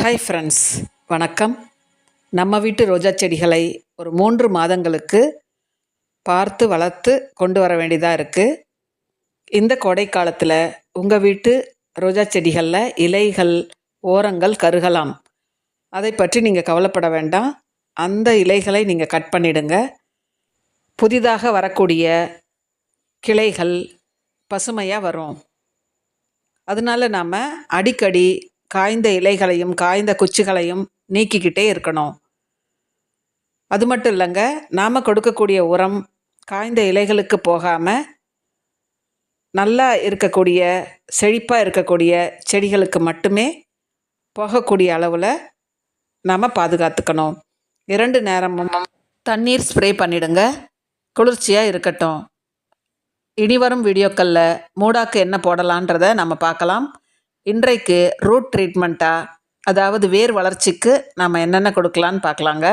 Hi friends வணக்கம். நம்ம வீட்டு ரோஜா செடிகளை ஒரு மூன்று மாதங்களுக்கு பார்த்து வளர்த்து கொண்டு வர வேண்டியதாக இருக்குது இந்த கோடை காலத்தில் உங்கள் வீட்டு ரோஜா செடிகளில் இலைகள் ஓரங்கள் கருகலாம். அதை பற்றி நீங்கள் கவலைப்பட வேண்டாம். அந்த இலைகளை நீங்கள் கட் பண்ணிடுங்க. புதிதாக வரக்கூடிய கிளைகள் பசுமையாக வரும். அதனால நாம் அடிக்கடி காய்ந்த இலைகளையும் காய்ந்த குச்சிகளையும் நீக்கிக்கிட்டே இருக்கணும். அது மட்டும் இல்லைங்க நாம் கொடுக்கக்கூடிய உரம் காய்ந்த இலைகளுக்கு போகாமல் நல்லா இருக்கக்கூடிய செழிப்பாக இருக்கக்கூடிய செடிகளுக்கு மட்டுமே போகக்கூடிய அளவில் நாம் பாதுகாத்துக்கணும். இரண்டு நேரமும் தண்ணீர் ஸ்ப்ரே பண்ணிடுங்க. குளிர்ச்சியாக இருக்கட்டும். இனி வரும் வீடியோக்களில் மூடாக்கு என்ன போடலான்றத நம்ம பார்க்கலாம். இன்றைக்கு ரூட் ட்ரீட்மெண்ட்டாக அதாவது வேர் வளர்ச்சிக்கு நாம் என்னென்ன கொடுக்கலான்னு பார்க்கலாங்க.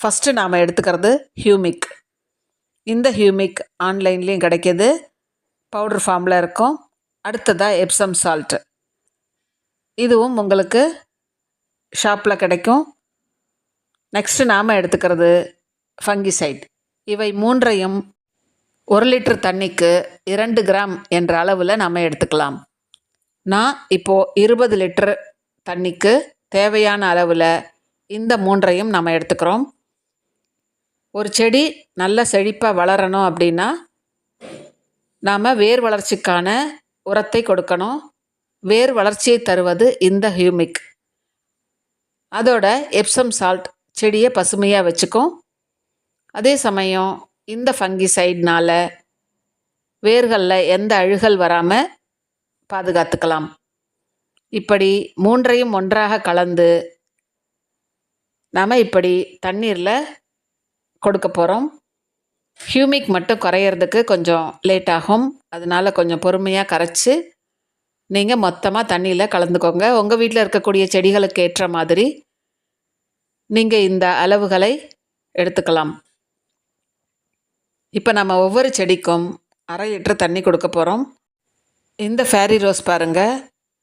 ஃபஸ்ட்டு நாம் எடுத்துக்கிறது ஹியூமிக் இந்த ஹியூமிக் ஆன்லைன்லேயும் கிடைக்கிது. பவுடர் ஃபார்மில் இருக்கும். அடுத்ததாக எப்சம் சால்ட்டு இதுவும் உங்களுக்கு ஷாப்பில் கிடைக்கும். நெக்ஸ்ட்டு நாம் எடுத்துக்கிறது ஃபங்கிசைட் இவை மூன்றையும் ஒரு லிட்டர் தண்ணிக்கு இரண்டு கிராம் என்ற அளவில் நாம் எடுத்துக்கலாம். நான் இப்போது இருபது லிட்டர் தண்ணிக்கு தேவையான அளவில் இந்த மூன்றையும் நம்ம எடுத்துக்கிறோம். ஒரு செடி நல்ல செழிப்பாக வளரணும் அப்படின்னா நாம் வேர் வளர்ச்சிக்கான உரத்தை கொடுக்கணும். வேர் வளர்ச்சியை தருவது இந்த ஹியூமிக். அதோட எப்சம் சால்ட் செடியை பசுமையாக வச்சுக்கும். அதே சமயம் இந்த ஃபங்கிசைட்னால் வேர்களில் எந்த அழுகல் வராமல் பாதுகாத்துக்கலாம். இப்படி மூன்றையும் ஒன்றாக கலந்து நாம் இப்படி தண்ணீரில் கொடுக்க போகிறோம் ஹியூமிக் மட்டும் குறையிறதுக்கு கொஞ்சம் லேட் ஆகும். அதனால் கொஞ்சம் பொறுமையாக கரைச்சி நீங்கள் மொத்தமாக தண்ணியில் கலந்துக்கோங்க. உங்கள் வீட்டில் இருக்கக்கூடிய செடிகளுக்கு ஏற்ற மாதிரி நீங்கள் இந்த அளவுகளை எடுத்துக்கலாம். இப்போ நம்ம ஒவ்வொரு செடிக்கும் அரை லிட்டர் தண்ணி கொடுக்க போகிறோம் இந்த ஃபேரி ரோஸ் பாருங்கள்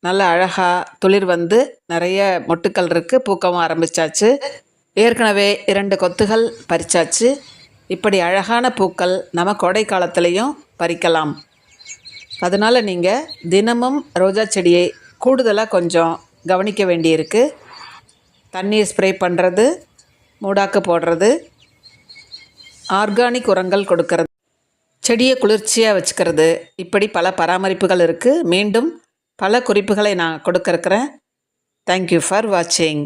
நல்ல அழகாக துளிர் வந்து நிறைய மொட்டுக்கள் இருக்குது பூக்கவும் ஆரம்பிச்சாச்சு. ஏற்கனவே இரண்டு கொத்துகள் பறிச்சாச்சு. இப்படி அழகான பூக்கள் நம்ம கோடை காலத்துலேயும் பறிக்கலாம். அதனால் நீங்கள் தினமும் ரோஜா செடியை கூடுதலாக கொஞ்சம் கவனிக்க வேண்டியிருக்கு. தண்ணியை ஸ்ப்ரே பண்ணுறது மூடாக்கு போடுறது ஆர்கானிக் உரங்கள் கொடுக்கறது. செடியை குளிர்ச்சியாக வச்சுக்கிறது. இப்படி பல பராமரிப்புகள் இருக்குது மீண்டும் பல குறிப்புகளை நான் கொடுக்க இருக்கிறேன் தேங்க்யூ ஃபார் வாட்சிங்